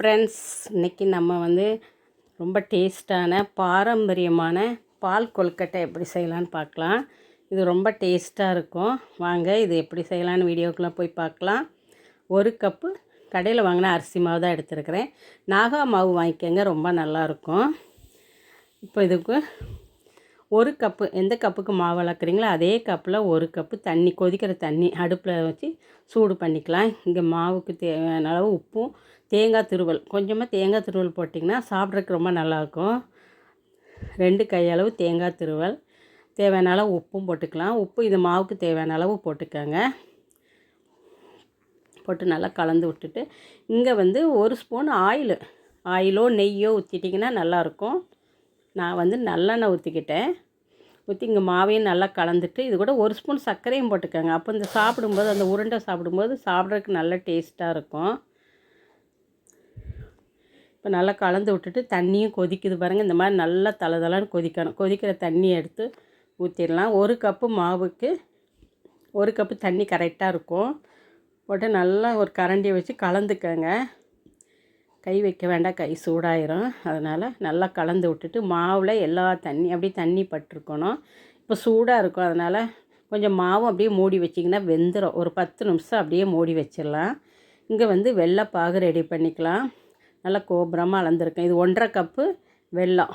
Friends இன்றைக்கி நம்ம வந்து ரொம்ப டேஸ்ட்டான பாரம்பரியமான பால் கொழுக்கட்டை எப்படி செய்யலான்னு பார்க்கலாம். இது ரொம்ப டேஸ்ட்டாக இருக்கும். வாங்க இது எப்படி செய்யலான்னு வீடியோக்குள்ளே போய் பார்க்கலாம். ஒரு கப்பு கடையில் வாங்கின அரிசி மாவு தான் எடுத்துருக்கிறேன். நாகா மாவு வாங்கிக்கோங்க ரொம்ப நல்லாயிருக்கும் இப்போ இதுக்கு ஒரு கப்பு எந்த கப்புக்கு மாவு வளர்க்குறீங்களோ அதே கப்பில் ஒரு கப்பு தண்ணி கொதிக்கிற தண்ணி அடுப்பில் வச்சு சூடு பண்ணிக்கலாம். இங்கே மாவுக்கு தேவையான அளவு உப்பும் தேங்காய் துருவல். கொஞ்சமாக தேங்காய் துருவல் போட்டிங்கன்னா சாப்பிட்றதுக்கு ரொம்ப நல்லாயிருக்கும். ரெண்டு கையளவு தேங்காய் துருவல். தேவையான அளவு உப்பும் போட்டுக்கலாம். உப்பு இது மாவுக்கு தேவையான அளவு போட்டுக்கோங்க. போட்டு நல்லா கலந்து விட்டுட்டு இங்கே வந்து ஒரு ஸ்பூன் ஆயில். ஆயிலோ நெய்யோ ஊற்றிட்டிங்கன்னா நல்லாயிருக்கும். நான் வந்து நல்லெண்ணெய் ஊற்றிக்கிட்டேன் ஊற்றி இங்கே மாவையும் நல்லா கலந்துட்டு இது கூட ஒரு ஸ்பூன் சர்க்கரையும் போட்டுக்கோங்க. அப்போ இந்த சாப்பிடும்போது அந்த உருண்டை சாப்பிடும்போது சாப்பிட்றதுக்கு நல்ல டேஸ்ட்டாக இருக்கும். இப்போ நல்லா கலந்து விட்டுட்டு தண்ணியும் கொதிக்குது பாருங்கள் இந்த மாதிரி நல்லா தளதளன்னு கொதிக்கணும். கொதிக்கிற தண்ணியை எடுத்து ஊற்றிடலாம் ஒரு கப்பு மாவுக்கு ஒரு கப்பு தண்ணி கரெக்டாக இருக்கும். போட்டு நல்லா ஒரு கரண்டியை வச்சு கலந்துக்கங்க. கை வைக்க வேண்டாம். கை சூடாயிரும். அதனால் நல்லா கலந்து விட்டுட்டு மாவில் எல்லா தண்ணி அப்படியே தண்ணி பட்டிருக்கணும். இப்போ சூடாக இருக்கும். அதனால் கொஞ்சம் மாவும் அப்படியே மூடி வச்சிங்கன்னா வெந்துடும் ஒரு பத்து நிமிஷம் அப்படியே மூடி வச்சிடலாம். இங்கே வந்து வெள்ளைப்பாகு ரெடி பண்ணிக்கலாம். நல்லா கோபுரமாக அளந்துருக்கேன். இது ஒன்றரை கப்பு வெல்லம்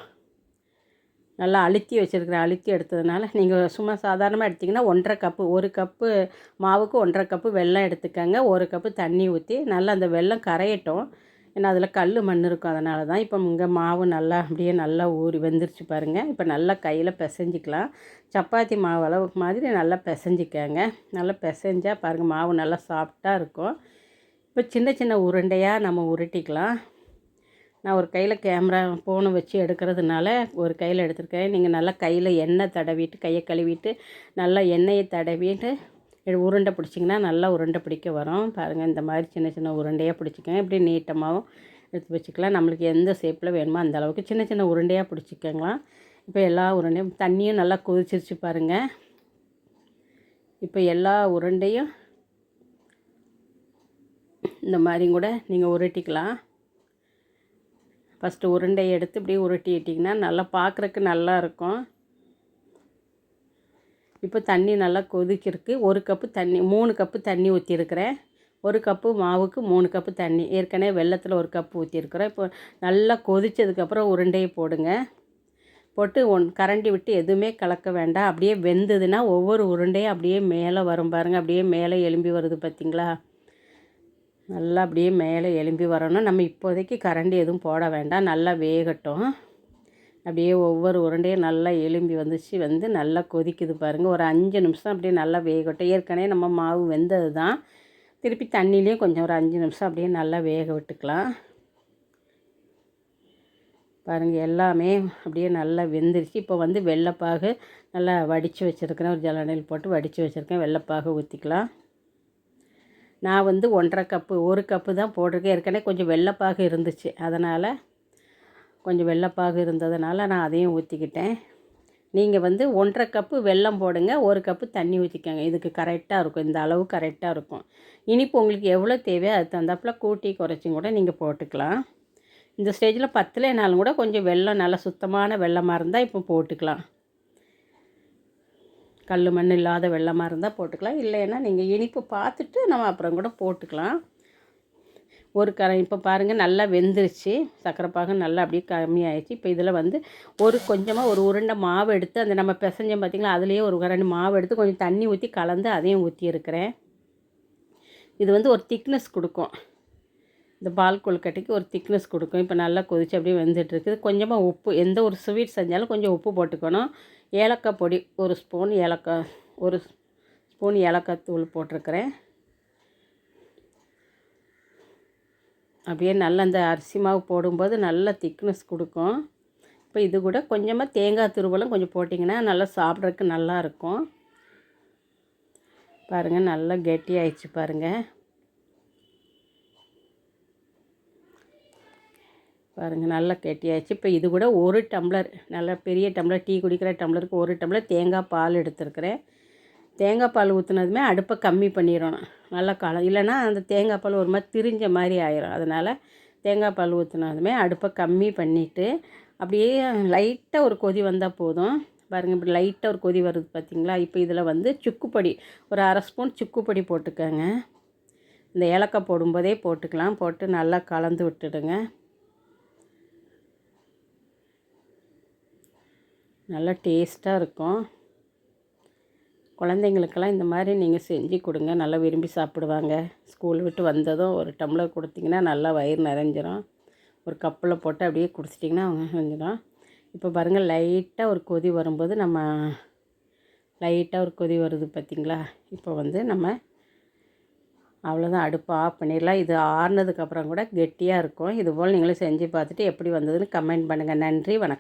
நல்லா அழுத்தி வச்சுருக்கிறேன் அழுத்தி எடுத்ததுனால நீங்கள் சும்மா சாதாரணமாக எடுத்திங்கன்னா ஒன்றரை கப்பு ஒரு கப்பு மாவுக்கு ஒன்றரை கப்பு வெல்லம் எடுத்துக்கோங்க. ஒரு கப்பு தண்ணி ஊற்றி நல்லா அந்த வெல்லம் கரையட்டும். ஏன்னா அதில் கல் மண் இருக்கும். அதனால தான் இப்போ இங்கே மாவு நல்லா அப்படியே நல்லா ஊறி வெந்துருச்சு பாருங்கள் இப்போ நல்லா கையில் பிசைஞ்சிக்கலாம். சப்பாத்தி மாவு அளவுக்கு மாதிரி நல்லா பிசைஞ்சிக்கங்க. நல்லா பிசைஞ்சால் பாருங்கள் மாவு நல்லா சாஃப்டாக இருக்கும். இப்போ சின்ன சின்ன உருண்டையாக நம்ம உருட்டிக்கலாம். நான் ஒரு கையில் கேமரா ஃபோனை வச்சு எடுக்கிறதுனால ஒரு கையில் எடுத்திருக்கேன். நீங்கள் நல்லா கையில் எண்ணெய் தடவிட்டு கையை கழுவிட்டு நல்லா எண்ணெயை தடவிட்டு உருண்டை பிடிச்சிங்கன்னா நல்லா உருண்டை பிடிக்க வரும். பாருங்கள் இந்த மாதிரி சின்ன சின்ன உருண்டையாக பிடிச்சிக்கங்க. இப்படி நீட்டமாகவும் எடுத்து வச்சுக்கலாம். நம்மளுக்கு எந்த ஷேப்பில் வேணுமோ அந்த அளவுக்கு சின்ன சின்ன உருண்டையாக பிடிச்சிக்கங்களாம். இப்போ எல்லா உருண்டையும் தண்ணியும் நல்லா கொதிச்சிருச்சு பாருங்கள் இப்போ எல்லா உருண்டையும் இந்த மாதிரி கூட நீங்கள் உருட்டிக்கலாம். ஃபஸ்ட்டு உருண்டையை எடுத்து இப்படி உருட்டிட்டிங்கன்னா நல்லா பார்க்குறக்கு நல்லா இருக்கும். இப்போ தண்ணி நல்லா கொதிக்கிருக்கு ஒரு கப்பு தண்ணி மூணு கப்பு தண்ணி ஊற்றிருக்கிறேன் ஒரு கப்பு மாவுக்கு மூணு கப்பு தண்ணி. ஏற்கனவே வெள்ளத்தில் ஒரு கப்பு ஊற்றிருக்கிறேன் இப்போ நல்லா கொதித்ததுக்கப்புறம் உருண்டையை போடுங்க. போட்டு ஒன் கரண்டி விட்டு எதுவுமே கலக்க வேண்டாம். அப்படியே வெந்ததுன்னா ஒவ்வொரு உருண்டையும் அப்படியே மேலே வரும் பாருங்கள் அப்படியே மேலே எலும்பி வருது பார்த்திங்களா? நல்லா அப்படியே மேலே எலும்பி வரணும். நம்ம இப்போதைக்கு கரண்டி எதுவும் போட வேண்டாம். நல்லா வேகட்டும். அப்படியே ஒவ்வொரு உருண்டையும் நல்லா எலும்பி வந்துச்சு. வந்து நல்லா கொதிக்குது பாருங்கள் ஒரு அஞ்சு நிமிஷம் அப்படியே நல்லா வேகட்டும். ஏற்கனவே நம்ம மாவு வெந்தது தான் திருப்பி தண்ணியிலையும் கொஞ்சம் ஒரு அஞ்சு நிமிஷம் அப்படியே நல்லா வேக விட்டுக்கலாம். பாருங்கள் எல்லாமே அப்படியே நல்லா வெந்துருச்சு. இப்போ வந்து வெள்ளைப்பாகு நல்லா வடித்து வச்சுருக்கிறேன். ஒரு ஜலனையில் போட்டு வடித்து வச்சுருக்கேன். வெள்ளைப்பாகு ஊற்றிக்கலாம் நான் வந்து ஒன்றரை கப்பு ஒரு கப்பு தான் போட்டிருக்கேன். ஏற்கனவே கொஞ்சம் வெள்ளைப்பாகு இருந்துச்சு. அதனால் கொஞ்சம் வெள்ளைப்பாகு இருந்ததுனால நான் அதையும் ஊற்றிக்கிட்டேன் நீங்கள் வந்து ஒன்றரை கப்பு வெல்லம் போடுங்க ஒரு கப்பு தண்ணி ஊற்றிக்கோங்க இதுக்கு கரெக்டாக இருக்கும். இந்த அளவு கரெக்டாக இருக்கும். இனிப்பு உங்களுக்கு எவ்வளோ தேவையோ அது தந்தாப்பில் கூட்டி குறைச்சியும் கூட நீங்கள் போட்டுக்கலாம். இந்த ஸ்டேஜில் பத்துலேனாலும் கூட கொஞ்சம் வெள்ளம் நல்லா சுத்தமான வெள்ளமாக இருந்தால் இப்போ போட்டுக்கலாம். கல் மண் இல்லாத வெள்ளமாக இருந்தால் போட்டுக்கலாம். இல்லைன்னா நீங்கள் இனிப்பு பார்த்துட்டு நம்ம அப்புறம் கூட போட்டுக்கலாம். ஒரு கரை இப்போ பாருங்கள் நல்லா வெந்துருச்சு. சக்கரை நல்லா அப்படியே கம்மியாயிடுச்சு. இப்போ இதில் வந்து ஒரு கொஞ்சமாக ஒரு உருண்டை மாவு எடுத்து அந்த நம்ம பிசைஞ்சோம் பார்த்திங்களா அதுலேயே ஒரு கரண்டி மாவு எடுத்து கொஞ்சம் தண்ணி ஊற்றி கலந்து அதையும் ஊற்றி இருக்கிறேன் இது வந்து ஒரு திக்னஸ் கொடுக்கும். இந்த பால் கொழுக்கட்டைக்கு ஒரு திக்னஸ் கொடுக்கும். இப்போ நல்லா கொதிச்சு அப்படியே வெந்துட்டுருக்குது கொஞ்சமாக உப்பு எந்த ஒரு ஸ்வீட் செஞ்சாலும் கொஞ்சம் உப்பு போட்டுக்கணும். ஏலக்காய் பொடி ஒரு ஸ்பூன் ஏலக்காய் ஒரு ஸ்பூன் ஏலக்காய் தூள் போட்டிருக்கிறேன். அப்படியே நல்ல அந்த அரிசி மாவு போடும்போது நல்ல திக்னஸ் கொடுக்கும். இப்போ இது கூட கொஞ்சமாக தேங்காய் துருவலும் கொஞ்சம் போட்டிங்கன்னா நல்லா சாப்பிட்றதுக்கு நல்லாயிருக்கும் பாருங்கள் நல்லா கெட்டி ஆயிடுச்சு பாருங்கள் பாருங்கள் நல்லா கெட்டியாச்சு. இப்போ இது கூட ஒரு டம்ளர் நல்லா பெரிய டம்ளர் டீ குடிக்கிற டம்ளருக்கு ஒரு டம்ளர் தேங்காய் பால் எடுத்துருக்கிறேன். தேங்காய் பால் ஊற்றுனதுமே அடுப்பை கம்மி பண்ணிடணும். நல்லா காலம் இல்லைன்னா அந்த தேங்காய் பால் ஒரு மாதிரி திரிஞ்ச மாதிரி ஆயிரும். அதனால் தேங்காய் பால் ஊற்றுனதுமே அடுப்பை கம்மி பண்ணிவிட்டு அப்படியே லைட்டாக ஒரு கொதி வந்தால் போதும். பாருங்கள் இப்படி லைட்டாக ஒரு கொதி வருது பார்த்தீங்களா இப்போ இதில் வந்து சுக்குப்பொடி ஒரு அரை ஸ்பூன் சுக்குப்பொடி போட்டுக்கோங்க. இந்த ஏலக்காய் போடும்போதே போட்டுக்கலாம். போட்டு நல்லா கலந்து விட்டுடுங்க. நல்லா டேஸ்ட்டாக இருக்கும். குழந்தைங்களுக்கெல்லாம் இந்த மாதிரி நீங்கள் செஞ்சு கொடுங்க. நல்லா விரும்பி சாப்பிடுவாங்க. ஸ்கூல் விட்டு வந்ததும் ஒரு டம்ளர் கொடுத்திங்கன்னா நல்லா வயிறு நிறைஞ்சிரும். ஒரு கப்பில் போட்டு அப்படியே குடிச்சிட்டிங்கன்னா அவங்க செஞ்சிடும். இப்போ பாருங்கள் லைட்டாக ஒரு கொதி வரும்போது நம்ம லைட்டாக ஒரு கொதி வருது பார்த்திங்களா? இப்போ வந்து நம்ம அவ்வளோதான் அடுப்பு ஆஃப் பண்ணிடலாம். இது ஆறுனதுக்கப்புறம் கூட கெட்டியாக இருக்கும். இதுபோல் நீங்களும் செஞ்சு பார்த்துட்டு எப்படி வந்ததுன்னு கமெண்ட் பண்ணுங்கள் நன்றி வணக்கம்.